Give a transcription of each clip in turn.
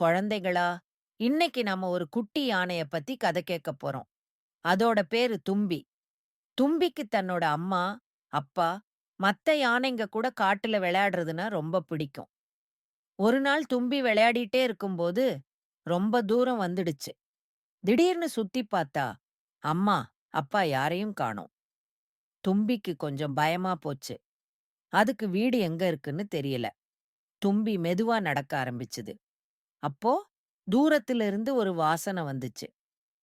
குழந்தைகளா, இன்னைக்கு நாம ஒரு குட்டி யானைய பத்தி கதை கேட்க போறோம். அதோட பேரு தும்பி. தும்பிக்கு தன்னோட அம்மா, அப்பா, மத்த யானைங்க கூட காட்டுல விளையாடுறதுன்னா ரொம்ப பிடிக்கும். ஒரு நாள் தும்பி விளையாடிட்டே இருக்கும்போது, ரொம்ப தூரம் வந்துடுச்சு. திடீர்னு சுத்திப் பார்த்தா, அம்மா, அப்பா யாரையும் காணோம். தும்பிக்கு கொஞ்சம் பயமா போச்சு. அதுக்கு வீடு எங்க இருக்குன்னு தெரியல. தும்பி மெதுவா நடக்க ஆரம்பிச்சுது. அப்போ தூரத்துல இருந்து ஒரு வாசனை வந்துச்சு.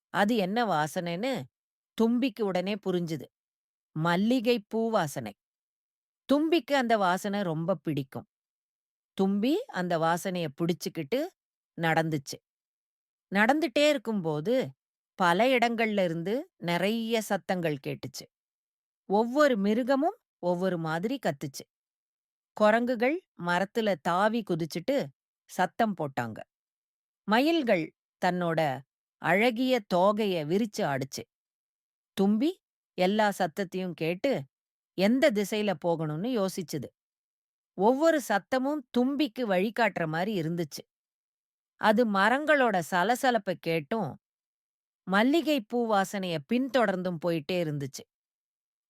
அது என்ன வாசனைன்னு தும்பிக்கு உடனே புரிஞ்சுது. மல்லிகை பூ வாசனை. தும்பிக்கு அந்த வாசனை ரொம்ப பிடிக்கும். தும்பி அந்த வாசனைய பிடிச்சுக்கிட்டு நடந்துச்சு. நடந்துட்டே இருக்கும்போது, பல இடங்கள்ல இருந்து நிறைய சத்தங்கள் கேட்டுச்சு. ஒவ்வொரு மிருகமும் ஒவ்வொரு மாதிரி கத்துச்சு. குரங்குகள் மரத்துல தாவி குதிச்சுட்டு சத்தம் போட்டாங்க. மயில்கள் தன்னோட அழகிய தோகைய விரிச்சு ஆடுச்சு. தும்பி எல்லா சத்தத்தையும் கேட்டு எந்த திசையில போகணும்னு யோசிச்சுது. ஒவ்வொரு சத்தமும் தும்பிக்கு வழிகாட்டுற மாதிரி இருந்துச்சு. அது மரங்களோட சலசலப்ப கேட்டும், மல்லிகை பூ வாசனைய பின்தொடர்ந்தும் போயிட்டே இருந்துச்சு.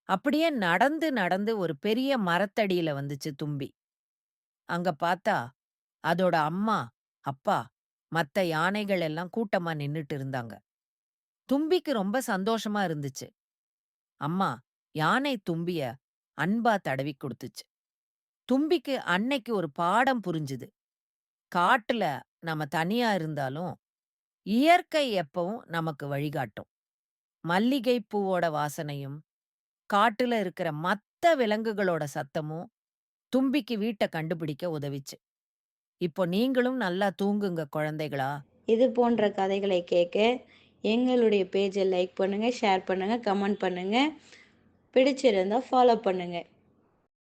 அப்படியே நடந்து நடந்து ஒரு பெரிய மரத்தடியில வந்துச்சு தும்பி. அங்க பார்த்தா, அதோட அம்மா, அப்பா, மத்த யானைகள் எல்லாம் கூட்டமா நின்னுட்டு இருந்தாங்க. தும்பிக்கு ரொம்ப சந்தோஷமா இருந்துச்சு. அம்மா யானை தும்பிய அன்பா தடவிக் கொடுத்துச்சு தும்பிக்கு அன்னைக்கு ஒரு பாடம் புரிஞ்சுது. காட்டுல நாம தனியா இருந்தாலும், இயற்கை எப்பவும் நமக்கு வழிகாட்டும். மல்லிகை பூவோட வாசனையும், காட்டுல இருக்கிற மத்த விலங்குகளோட சத்தமும் தும்பிக்கு வீட்டை கண்டுபிடிக்க உதவிச்சு. இப்போ நீங்களும் நல்லா தூங்குங்க குழந்தைகளா. இது போன்ற கதைகளை கேட்க எங்களுடைய பேஜை லைக் பண்ணுங்க, ஷேர் பண்ணுங்க, கமெண்ட் பண்ணுங்க. பிடிச்சிருந்தா ஃபாலோ பண்ணுங்க.